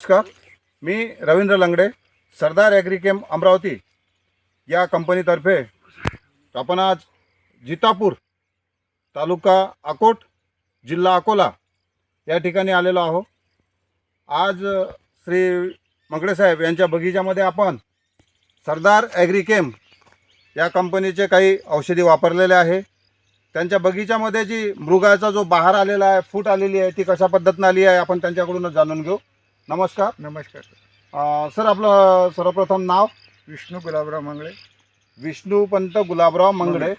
नमस्कार. मी रवींद्र लंगडे सरदार ॲग्रिकेम अमरावती या कंपनीतर्फे आपण आज जितापूर तालुका अकोट जिल्हा अकोला या ठिकाणी आलेलो आहो आज श्री मंगडे साहेब यांच्या बगीच्यामध्ये आपण सरदार ॲग्रिकेम या कंपनीचे काही औषधी वापरलेले आहे. त्यांच्या बगीच्यामध्ये जी मृगाचा जो बहार आलेला आहे फूट आलेली आहे ती कशा पद्धतीनं आली आहे आपण त्यांच्याकडूनच जाणून घेऊ. नमस्कार. नमस्कार. अ, सर आपलं सर्वप्रथम नाव? विष्णू गुलाबराव मंगळे. विष्णू पंत गुलाबराव मंगडे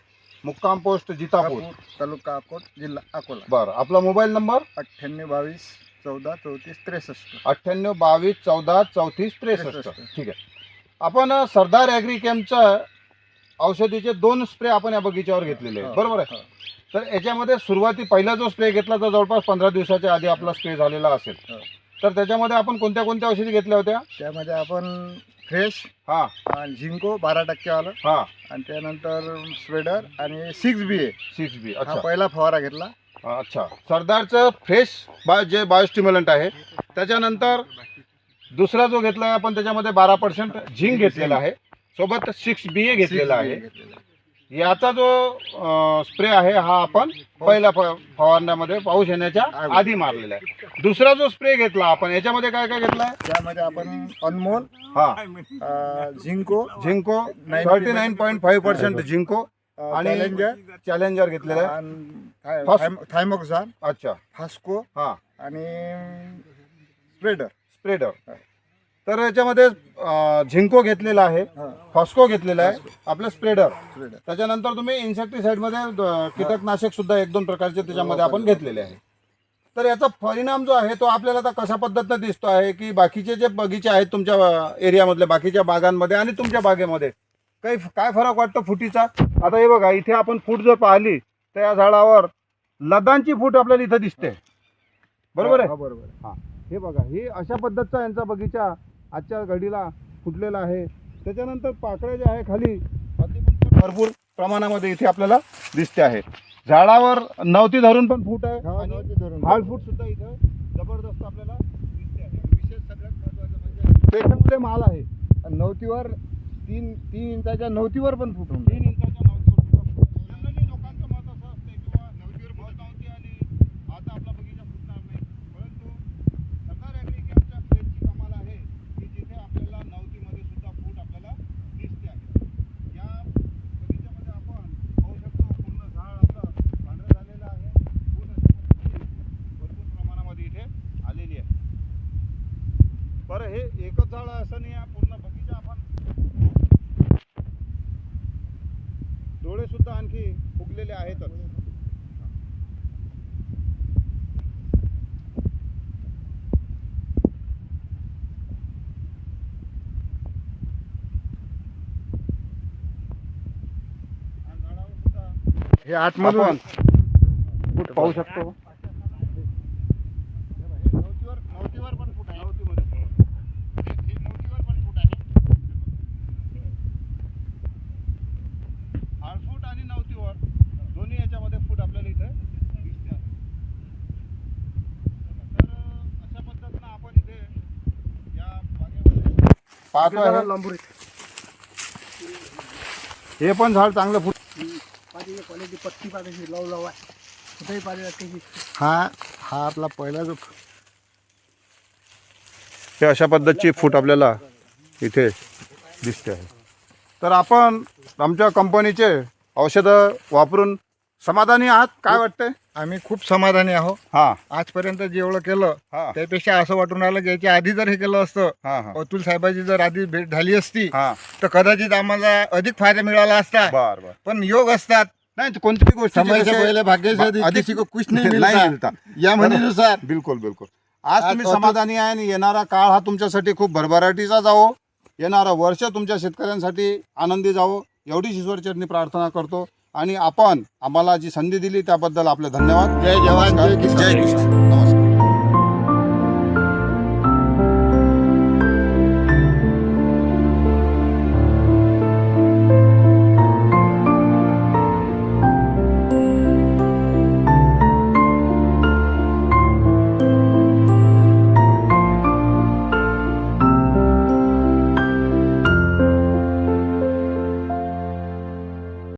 मुक्काम पोस्ट जितापूर. कापूर तालुका अकोट जिल्हा अकोला. बरं आपला मोबाईल नंबर? अठ्ठ्याण्णव बावीस चौदा चौतीस त्रेसष्ट. अठ्ठ्याण्णव बावीस चौदा चौतीस त्रेसष्ट. त्रेसष्ट. ठीक आहे. आपण अ, सरदार ॲग्रिकेमचं औषधीचे दोन स्प्रे आपण या बगीच्यावर घेतलेले आहेत. हो, बरोबर आहे? हो. तर याच्यामध्ये सुरुवाती पहिला जो स्प्रे घेतला तो जवळपास पंधरा दिवसाच्या आधी आपला स्प्रे झालेला असेल. हो. तर त्याच्यामध्ये आपण कोणत्या कोणत्या औषधी घेतल्या होत्या? त्यामध्ये आपण फ्रेश हा. आणि झिंको बारा टक्केवालं हा. आणि त्यानंतर स्वेडर आणि सिक्स बी ए सिक्स बी हा अच्छा. पहिला फवारा घेतला. अच्छा. सरदारचं फ्रेश बाय जे बायोस्टिम्युलंट आहे त्याच्यानंतर दुसरा जो घेतला आहे आपण त्याच्यामध्ये बारा पर्सेंट झिंक घेतलेला आहे. सोबत सिक्स बी ए घेतलेला 6BA आहे. याचा जो स्प्रे आहे हा आपण पहिल्या फ- फवारण्यामध्ये पाऊस येण्याच्या. आधी मारलेला आहे. दुसरा जो स्प्रे घेतला आपण याच्यामध्ये काय काय घेतला आहे? त्यामध्ये आपण अनमोल हा. अं, झिंको झिंको 90 thirty nine point five percent झिंको आणि चॅलेंजर चॅलेंजर घेतलेला आहे. थायम- थायमोक्झान अच्छा. फास्को हा. आणि स्प्रेडर. स्प्रेडर. तर याच्यामध्ये अं, झिंको घेतलेला आहे फॉस्को घेतलेला आहे आपलं स्प्रेडर. त्याच्यानंतर तुम्ही इन्सेक्टिसाइडमध्ये द- कीटकनाशक सुद्धा एक दोन प्रकारचे त्याच्यामध्ये आपण घेतलेले आहे. तर याचा परिणाम जो आहे तो आपल्याला आता कशा पद्धतीनं दिसतो आहे की बाकीचे जे बगीचे आहेत तुमच्या एरियामधले बाकीच्या बागांमध्ये आणि तुमच्या बागेमध्ये काही काय फरक वाटतो फुटीचा? आता हे बघा इथे आपण फूट जर पाहिली तर या झाडावर लदांची फूट आपल्याला इथं दिसते. बरोबर आहे? हा, बरोबर. हे बघा हे अशा पद्धतीचा यांचा बगीचा आजच्या घडीला फुटलेला आहे. त्याच्यानंतर पाकळ्या ज्या आहे खाली भरपूर प्रमाणामध्ये इथे आपल्याला दिसते आहे. झाडावर नवती धरून पण फूट आहे. हाल फूट सुद्धा इथं जबरदस्त आपल्याला दिसते आहे. विशेष सगळ्यात महत्वाचं म्हणजे पेशंटमध्ये माल आहे. नवतीवर तीन तीन इंचाच्या नवतीवर पण फुटून तीन इंचाच्या नवतीवर सुद्धा फूट आहे. जनरली लोकांचं मत असं असते किंवा नवतीवर फूट नव्हती आणि आता आपला बगीचा फुटणार नाही परंतु सरदार ॲग्रिकॅमच्या फ्लेटची कमाल आहे की जिथे आपल्याला नवतीमध्ये सुद्धा फूट आपल्याला दिसते आहे या बगीच्यामध्ये आपण पाहू शकतो पूर्ण झाड आपलं पांढरं झालेलं आहे फूट अशा पद्धतीने भरपूर प्रमाणामध्ये इथे आलेली आहे बरं हे एकच झाड असं नाही आहे पूर्ण बगीचा आपण डोळे सुद्धा आणखी फुगलेले आहेतच. सुद्धा हे आतमधून पाहू शकतो नवतीवर नवतीवर पण फूट आहे नवतीमध्ये हे- हे नवतीवर पण फूट आहे फूट आणि नवतीवर दोन्ही याच्यामध्ये फूट आपल्याला इथे दिसते आहे तर अशा पद्धतीनं आपण इथे या बागेमध्ये पाहतो आहे हे. पण झाड चांगलं फुट क्वालिटी पत्ती पाहिजे लव लव. आहे कुठेही पाहिजे हा हा आपला पहिला जो हे अशा पद्धतीची फूट आपल्याला इथे दिसते आहे. तर आपण आमच्या कंपनीचे औषधं वापरून समाधानी आहात? काय वाटतंय? आम्ही खूप समाधानी आहो हां. आजपर्यंत जेवढं केलं हां. त्यापेक्षा असं वाटून राहिलं की याच्या आधी जर हे केलं असतं हां हां. अतुल साहेबाची जर आधी भेट झाली असती हां. तर कदाचित आम्हाला अधिक फायदा मिळाला असता. बर बर. पण योग असतात. नाही कोणत्याही गोष्टी समय से पहिले भाग्य से अधिक अधिक किसी को कुछ नहीं नाही मिलता मिळता. या म्हणीनुसार. बिलकुल बिलकुल. आज आज तुम्ही समाधानी आहे आणि येणारा काळ हा तुमच्यासाठी खूप भरभराटीचा जावो. येणारं वर्ष तुमच्या शेतकऱ्यांसाठी आनंदी जावो. एवढीच ईश्वरचरणी प्रार्थना करतो. आणि आपण आम्हाला जी संधी दिली त्याबद्दल आपले धन्यवाद. जय जवान जय किसान.